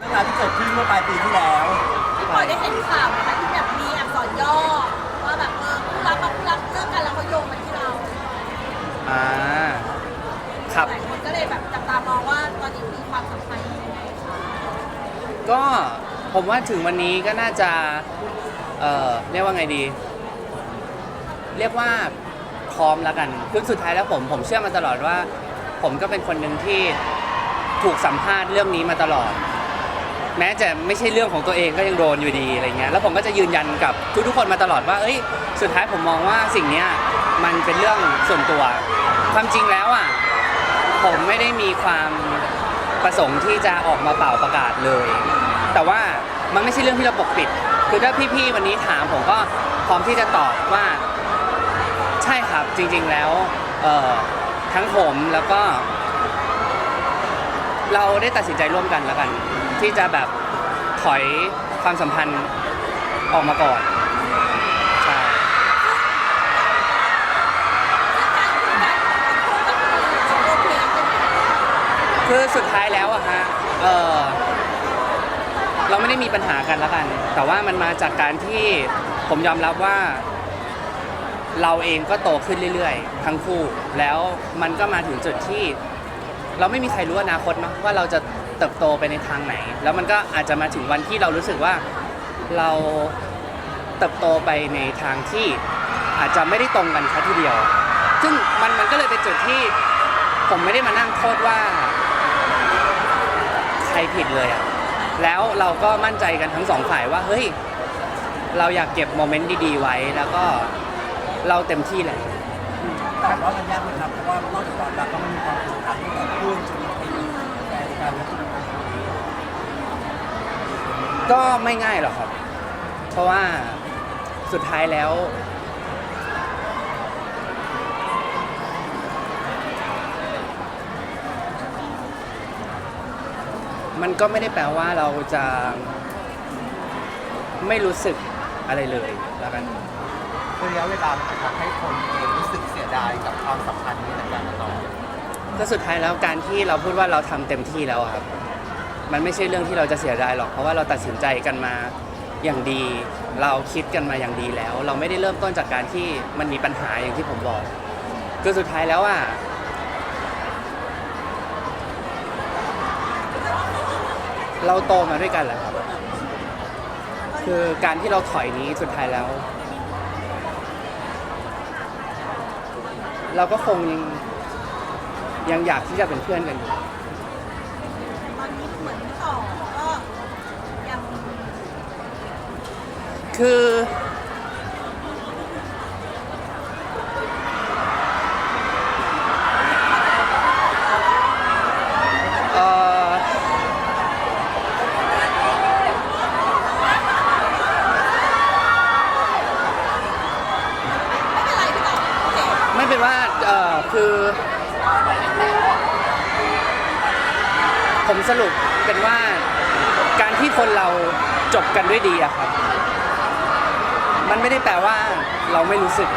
เรื่องราวที่เกิดขึ้นเมื่อปลายปีที่แล้วพี่ปอยได้เห็นข่าวไหมคะที่แบบมีอักษรย่อว่าแบบเออคู่รักกับคู่รักเลิกกันแล้วเขาโยงมาที่เราอ่าครับ หลายคนก็เลยแบบจับตามองว่าตอนนี้มีความสัมพันธ์ยังไงคะก็ผมว่าถึงวันนี้ก็น่าจะ เอ่อเรียกว่าไงดี เรียกว่าพร้อมแล้วกันคือสุดท้ายแล้วผมผมเชื่อมาตลอดว่า ผมก็เป็นคนหนึ่งที่ถูกสัมภาษณ์เรื่องนี้มาตลอด แม้จะไม่ใช่เรื่องของตัวเองก็ยังโดนอยู่ดีอะไรเงี้ยแล้วผมก็จะยืนยันกับทุกๆคนมาตลอดว่าเอ้ยสุดท้ายผมมองว่าสิ่งเนี้ยมันเป็นเรื่องส่วนตัว ความจริงแล้วอะผมไม่ได้มีความประสงค์ที่จะออกมาเป่าประกาศเลย แต่ว่ามันไม่ใช่เรื่องที่เราปกปิด คือถ้าพี่ๆวันนี้ถามผมก็พร้อมที่จะตอบว่า ใช่ครับจริงๆแล้วเออทั้งผมแล้วก็ เราได้ตัดสินใจร่วมกันแล้วกัน ที่จะแบบถอยความสัมพันธ์ออกมาก่อนใช่คือโอเคใช่ไหมคือสุดท้ายแล้วอะฮะเออเราไม่ได้มีปัญหากันแล้วกัน แต่ว่ามันมาจากการที่ผมยอมรับว่า เราเองก็โตขึ้นเรื่อยๆ ทั้งคู่ แล้วมันก็มาถึงจุดที่ เราไม่มีใครรู้อนาคตเนาะว่าเราจะ เติบโตไปในทางไหน แล้วมันก็อาจจะมาถึงวันที่เรารู้สึกว่าเราเติบโตไปในทางที่อาจจะไม่ได้ตรงกันแค่ทีเดียว ซึ่งมันมันก็เลยเป็นจุดที่ผมไม่ได้มานั่งโทษว่าใครผิดเลยอะแล้วเราก็มั่นใจกันทั้งสองฝ่ายว่าเฮ้ยเราอยากเก็บโมเมนต์ดีๆไว้แล้วก็เราเต็มที่แหละ แต่ว่ามันยากไหมครับเพราะว่านอกจากความรักก็มันมีความผูกพันตั้งแต่เพื่อนจนมาเป็นแฟนกันแล้วจนมาเป็น ก็ไม่ง่ายหรอกครับ เพราะว่าสุดท้ายแล้ว มันก็ไม่ได้แปลว่าเราจะไม่รู้สึกอะไรเลยแล้วกัน ระยะเวลามันทำให้คนเองรู้สึกเสียดายกับความสัมพันธ์นี้ในการมาต่อ ก็สุดท้ายแล้วการที่เราพูดว่าเราทำเต็มที่แล้วอะครับ มันไม่ใช่เรื่องที่เราจะเสียดายหรอกเพราะว่าเราตัดสินใจกันมาอย่างดี เราคิดกันมาอย่างดีแล้ว เราไม่ได้เริ่มต้นจากการที่มันมีปัญหาอย่างที่ผมบอกคือสุดท้ายแล้วอะเราโตมาด้วยกันแหละครับ คือการที่เราถอยนี้สุดท้ายแล้ว เราก็คงยังยังอยากที่จะเป็นเพื่อนกันอยู่ ตอนนี้เหมือนพี่ต่อก็ยัง คือ เอ่อไม่เป็นไรพี่ต่อโอเคไม่เป็นว่า เอ่อ คือ ผมสรุปเป็นว่า การที่คนเราจบกันด้วยดีอะครับ มันไม่ได้แปลว่าเราไม่รู้สึก